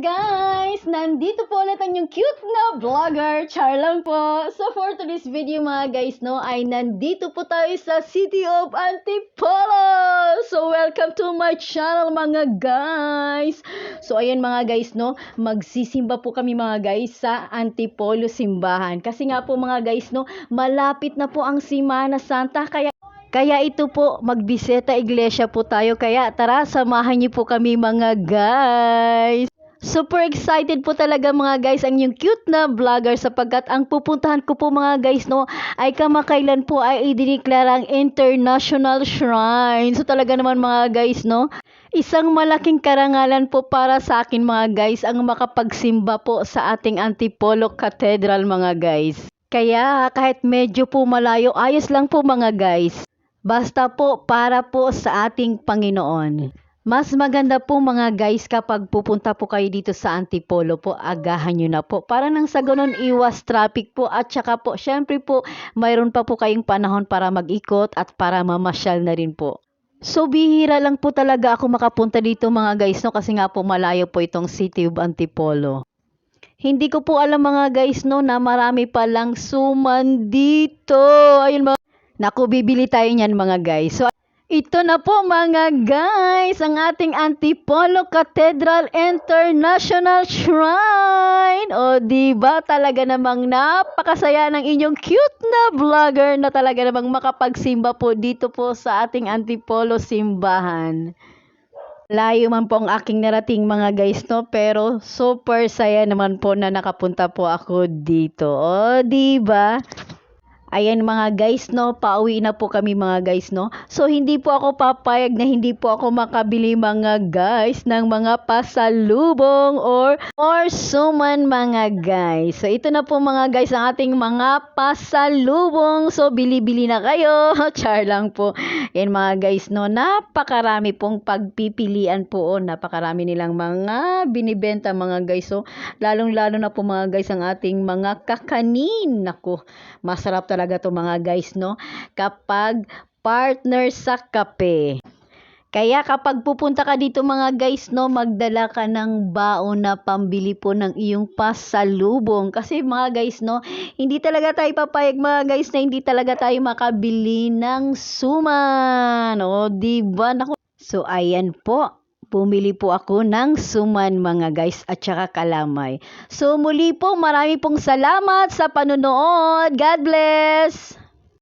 guys! Nandito po ulit ang yung cute na vlogger, Char lang po. So for today's video mga guys, no, ay nandito po tayo sa City of Antipolo! So welcome to my channel mga guys! So ayan mga guys, no, magsisimba po kami mga guys sa Antipolo simbahan. Kasi nga po mga guys, no, malapit na po ang Simana Santa, kaya kaya ito po, magbisita iglesia po tayo. Kaya tara, samahan niyo po kami mga guys. Super excited po talaga mga guys ang yung cute na vlogger sapagkat ang pupuntahan ko po mga guys no ay kamakailan po ay idineklarang international shrine. So talaga naman mga guys no, isang malaking karangalan po para sa akin mga guys ang makapagsimba po sa ating Antipolo Cathedral mga guys. Kaya kahit medyo po malayo, ayos lang po mga guys. Basta po para po sa ating Panginoon. Mas maganda po mga guys kapag pupunta po kayo dito sa Antipolo po, agahan nyo na po. Para nang sa ganun iwas traffic po at saka po syempre po mayroon pa po kayong panahon para mag-ikot at para mamasyal na rin po. So bihira lang po talaga ako makapunta dito mga guys no kasi nga po malayo po itong City of Antipolo. Hindi ko po alam mga guys no na marami palang suman dito. Ayun mga Naku, bibili tayo niyan mga guys. So, ito na po mga guys, ang ating Antipolo Cathedral International Shrine. O, di ba talaga namang napakasaya ng inyong cute na vlogger na talaga namang makapagsimba po dito po sa ating Antipolo simbahan. Layo man po ang aking narating mga guys, no? Pero super saya naman po na nakapunta po ako dito. O, di ba? Ayan mga guys, no, pauwi na po kami mga guys, no. So hindi po ako papayag na hindi po ako makabili mga guys ng mga pasalubong or or suman mga guys. So ito na po mga guys ang ating mga pasalubong. So bili-bili na kayo. Char lang po. Yan mga guys, no, napakarami pong pagpipilian po. Oh, napakarami nilang mga binibenta mga guys. So lalong-lalo na po mga guys ang ating mga kakanin. Nako, masarap talaga talaga to mga guys, no? Kapag partner sa kape. Kaya kapag pupunta ka dito mga guys, no, magdala ka ng baon na pambili po ng iyong pasalubong. Kasi mga guys, no, hindi talaga tayo papayag mga guys na hindi talaga tayo makabili ng suman. O, diba? Naku. So, ayan po. Pumili po ako ng suman mga guys at saka kalamay. So muli po marami pong salamat sa panunood. God bless!